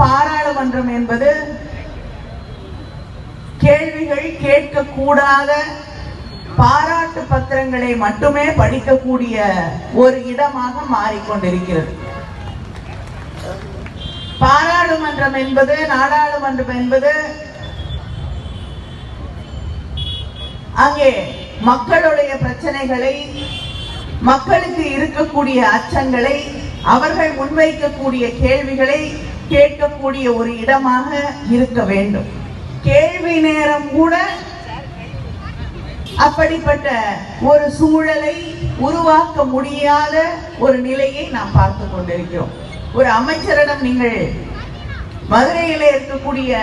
பாராளுமன்றம் என்பது கேள்விகள் கேட்கக்கூடாத பாராட்டு பத்திரங்களை மட்டுமே படிக்கக்கூடிய ஒரு இடமாக மாறிக்கொண்டிருக்கிறது. பாராளுமன்றம் என்பது நாடாளுமன்றம் என்பது அங்கே மக்களுடைய பிரச்சனைகளை மக்களுக்கு இருக்கக்கூடிய அச்சங்களை அவர்கள் முன்வைக்கக்கூடிய கேள்விகளை கேட்கக்கூடிய ஒரு இடமாக இருக்க வேண்டும். கேள்வி நேரம் கூட அப்படிப்பட்ட ஒரு சூழலை உருவாக்க முடியாத ஒரு நிலையை நாம் பார்த்து கொண்டிருக்கிறோம். ஒரு அமைச்சரிடம் நீங்கள் மதுரையில இருக்கக்கூடிய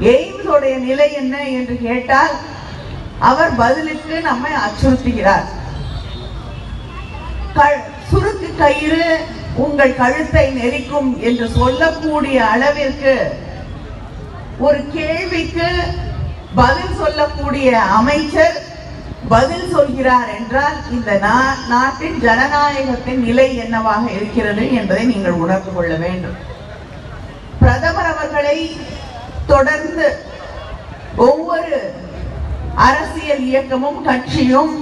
எய்ம்ஸோடைய நிலை என்ன என்று கேட்டால் அவர் பதிலுக்கு நம்மை அச்சுறுத்துகிறார். க- சுருக்கு கயிறு உங்கள் கழுத்தை நெரிக்கும் என்று சொல்லக்கூடிய அளவிற்கு ஒரு கேள்விக்கு பதில் சொல்லக்கூடிய அமைச்சர் பதில் சொல்கிறார் என்றால் இந்த நாட்டின் ஜனநாயகத்தின் நிலை என்னவாக இருக்கிறது என்பதை நீங்கள் உணர்ந்து கொள்ள வேண்டும். பிரதமர் அவர்களை தொடர்ந்து ஒவ்வொரு அரசியல் இயக்கமும் கட்சியும்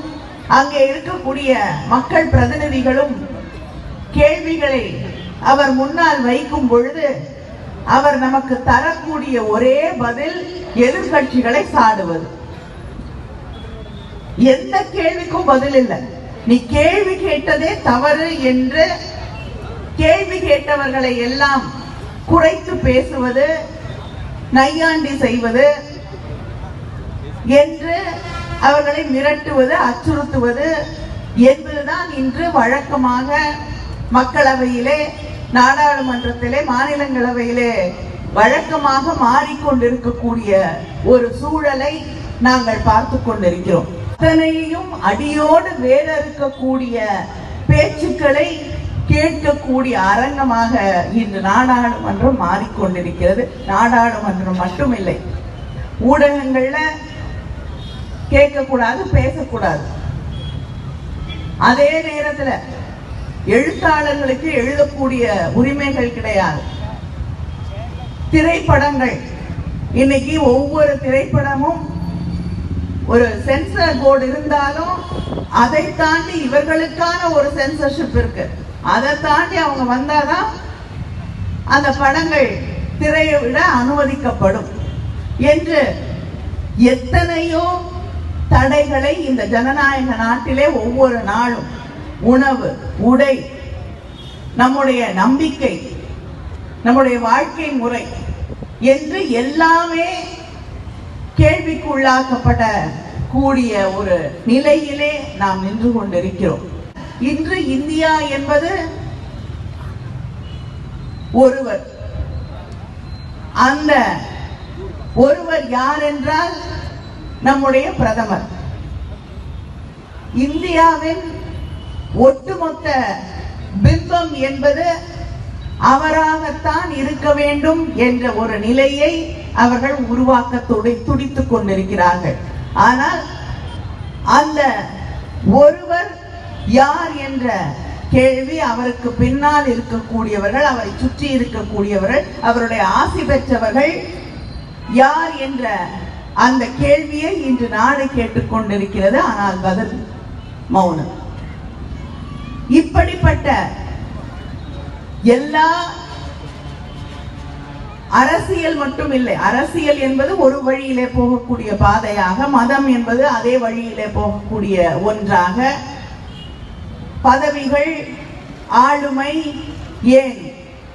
அங்கே இருக்கக்கூடிய மக்கள் பிரதிநிதிகளும் கேள்விகளை அவர் முன்னால் வைக்கும் பொழுது அவர் நமக்கு தரக்கூடிய ஒரே பதில் எதிர்க்கட்சிகளை சாடுவது. எந்த கேள்விக்கும் பதில் இல்லை. நீ கேள்வி கேட்டதே தவறு என்று கேள்வி கேட்டவர்களை எல்லாம் குறைத்து பேசுவது நையாண்டி செய்வது என்று அவர்களை மிரட்டுவது அச்சுறுத்துவது என்பதுதான் இன்று வழக்கமாக மக்களவையிலே நாடாளுமன்றத்திலே மாநிலங்களவையிலே வழக்கமாக மாறிக்கொண்டிருக்கக்கூடிய ஒரு சூழலை நாங்கள் பார்த்து கொண்டிருக்கிறோம். அத்தனையும் அடியோடு வேறறுக்கக்கூடிய பேச்சுக்களை கேட்கக்கூடிய அரங்கமாக இன்று நாடாளுமன்றம் மாறிக்கொண்டிருக்கிறது. நாடாளுமன்றம் மட்டுமில்லை. ஊடகங்கள்ல கேட்கக்கூடாது பேசக்கூடாது. அதே நேரத்துல எழுத்தாளர்களுக்கு எழுதக்கூடிய உரிமைகள் கிடையாது. திரைப்படங்கள். இன்னைக்கு ஒவ்வொரு திரைப்படமும் ஒரு சென்சர் போர்டு இருந்தாலும் அதை தாண்டி இவர்களுக்கான ஒரு சென்சர்ஷிப் இருக்கு. அதை தாண்டி அவங்க வந்தாதான் அந்த படங்கள் திரையை விட அனுமதிக்கப்படும். என்று எத்தனையோ தடைகளை இந்த ஜனநாயக நாட்டிலே ஒவ்வொரு நாளும் உணவு உடை நம்முடைய நம்பிக்கை நம்முடைய வாழ்க்கை முறை என்று எல்லாமே கேள்விக்குள்ளாக்கப்பட்ட கூடிய ஒரு நிலையிலே நாம் நின்று கொண்டிருக்கிறோம். இன்று இந்தியா என்பது ஒருவர். அந்த ஒருவர் யார் என்றால் நம்முடைய பிரதமர். இந்தியாவின் ஒட்டுமொத்த பிம்பம் என்பது அவராகத்தான் இருக்க வேண்டும் என்ற ஒரு நிலையை அவர்கள் உருவாக்க துடித்துக் கொண்டிருக்கிறார்கள். ஆனால் அந்த ஒருவர் யார் என்ற கேள்வி அவருக்கு பின்னால் இருக்கக்கூடியவர்கள் அவரை சுற்றி இருக்கக்கூடியவர்கள் அவருடைய ஆசி பெற்றவர்கள் யார் என்ற அந்த கேள்வியை இன்று நாடு கேட்டுக்கொண்டிருக்கிறது ஆனால் பதில் மௌனம். இப்படிப்பட்ட எல்லா அரசியல் மட்டும் இல்லை அரசியல் என்பது ஒரு வழியிலே போகக்கூடிய பாதையாக மதம் என்பது அதே வழியிலே போகக்கூடிய ஒன்றாக. பதவிகள் ஆளுமை ஏன்?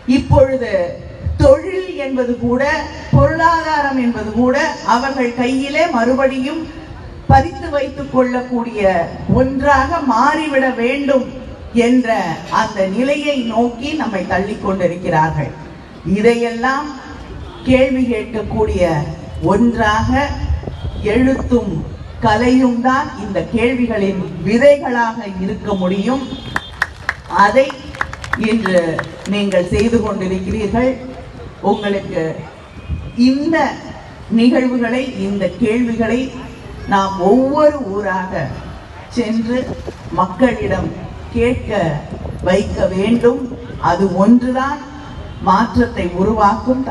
இப்பொழுது தொழில் என்பது கூட பொருளாதாரம் என்பது கூட அவர்கள் கையிலே மறுபடியும் பதித்து வைத்துக் கொள்ளக்கூடிய ஒன்றாக மாறிவிட வேண்டும். என்ற அந்த நிலையை நோக்கி நம்மை தள்ளிக் கொண்டிருக்கிறார்கள். இதையெல்லாம் கேள்வி கேட்கக்கூடிய ஒன்றாக எழுத்தும் கலையும் தான் இந்த கேள்விகளின் விதைகளாக இருக்க முடியும். அதை இன்று நீங்கள் செய்து கொண்டிருக்கிறீர்கள். உங்களுக்கு இந்த நிகழ்வுகளை இந்த கேள்விகளை நாம் ஒவ்வொரு ஊராக சென்று மக்களிடம் கேட்க வைக்க வேண்டும். அது ஒன்றுதான் மாற்றத்தை உருவாக்கும்.